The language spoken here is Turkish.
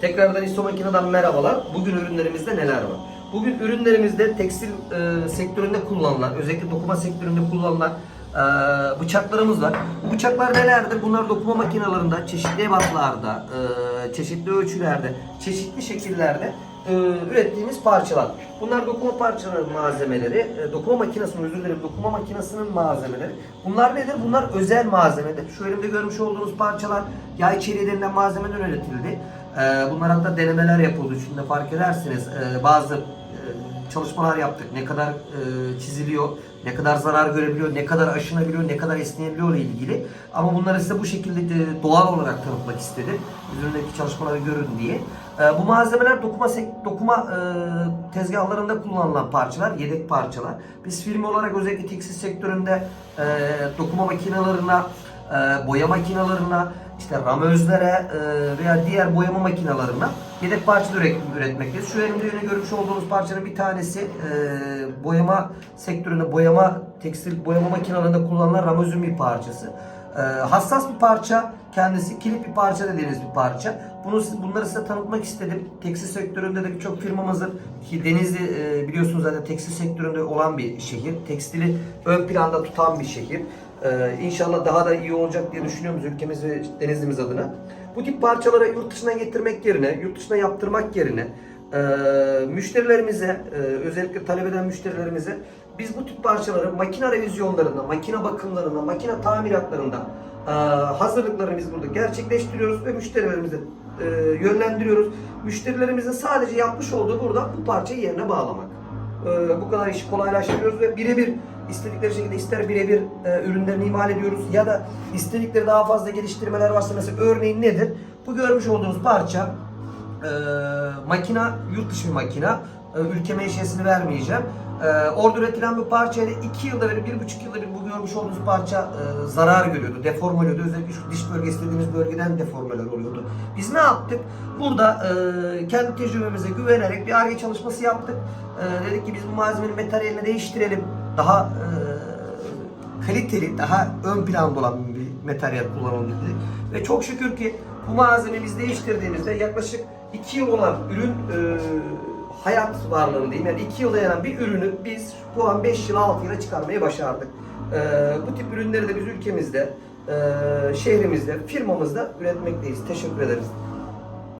Tekrardan İSO Makina'dan merhabalar. Bugün ürünlerimizde neler var? Bugün ürünlerimizde tekstil e, sektöründe kullanılan, özellikle dokuma sektöründe kullanılan e, bıçaklarımız var. Bu bıçaklar nelerdir? Bunlar dokuma makinalarında, çeşitli ebatlarda, e, çeşitli ölçülerde, çeşitli şekillerde e, ürettiğimiz parçalar. Bunlar dokuma parçaları malzemeleri, e, dokuma makinesinin özür dilerim, dokuma makinesinin malzemeleri. Bunlar nedir? Bunlar özel malzemedir. Şu elimde görmüş olduğunuz parçalar yay çeliği denilen malzemeden üretildi. E, bunlar hatta denemeler yapıldı. Şimdi fark edersiniz e, bazı e, çalışmalar yaptık. Ne kadar e, çiziliyor, ne kadar zarar görebiliyor, ne kadar aşınabiliyor, ne kadar esneyebiliyor ile ilgili. Ama bunları size bu şekilde de doğal olarak tanıtmak istedim. Üzerindeki çalışmaları görün diye. Bu malzemeler dokuma dokuma tezgahlarında kullanılan parçalar, yedek parçalar. Biz firma olarak özellikle tekstil sektöründe dokuma makinalarına, e, boya makinalarına, işte ramözlere e, veya diğer boyama makinalarına yedek parça üret, üretmekteyiz. Şu elimde yine görmüş olduğunuz parçanın bir tanesi e, boyama sektöründe boyama tekstil boyama makinalarında kullanılan ramözün bir parçası. E, hassas bir parça, kendisi kilit bir parça dediğimiz bir parça. Bunu bunları size tanıtmak istedim. Tekstil sektöründe de birçok firmamızın ki Denizli e, biliyorsunuz zaten tekstil sektöründe olan bir şehir. Tekstili ön planda tutan bir şehir. Ee, inşallah daha da iyi olacak diye düşünüyoruz ülkemiz ve Denizli'miz adına. Bu tip parçaları yurt dışından getirmek yerine, yurt dışına yaptırmak yerine e, müşterilerimize, e, özellikle talep eden müşterilerimize biz bu tip parçaları makine revizyonlarında, makine bakımlarında, makine tamiratlarında e, hazırlıklarını biz burada gerçekleştiriyoruz ve müşterilerimize e, yönlendiriyoruz. Müşterilerimizin sadece yapmış olduğu burada bu parçayı yerine bağlamak. Ee, bu kadar işi kolaylaştırıyoruz ve birebir istedikleri şekilde ister birebir e, ürünlerini imal ediyoruz ya da istedikleri daha fazla geliştirmeler varsa mesela örneğin nedir? Bu görmüş olduğunuz parça e, makina yurt dışı bir makina. E, ülke menşesini vermeyeceğim. E, orada üretilen bir parçayla 2 yılda bir, 1,5 yılda bir bu görmüş olduğunuz parça e, zarar görüyordu, deforme oluyordu. Özellikle şu diş bölgesi dediğimiz bölgeden deformeler oluyordu. Biz ne yaptık? Burada e, kendi tecrübemize güvenerek bir ARGE çalışması yaptık. Dedik ki biz bu malzemenin materyalini değiştirelim. Daha kaliteli, daha ön planda olan bir materyal kullanalım dedik. Ve çok şükür ki bu malzemeyi biz değiştirdiğimizde yaklaşık 2 yıl olan ürün hayat varlığını diyeyim yani 2 yıla yanan bir ürünü biz bu an 5 yıl 6 yıla çıkarmayı başardık. E, bu tip ürünleri de biz ülkemizde, e, şehrimizde, firmamızda üretmekteyiz. Teşekkür ederiz.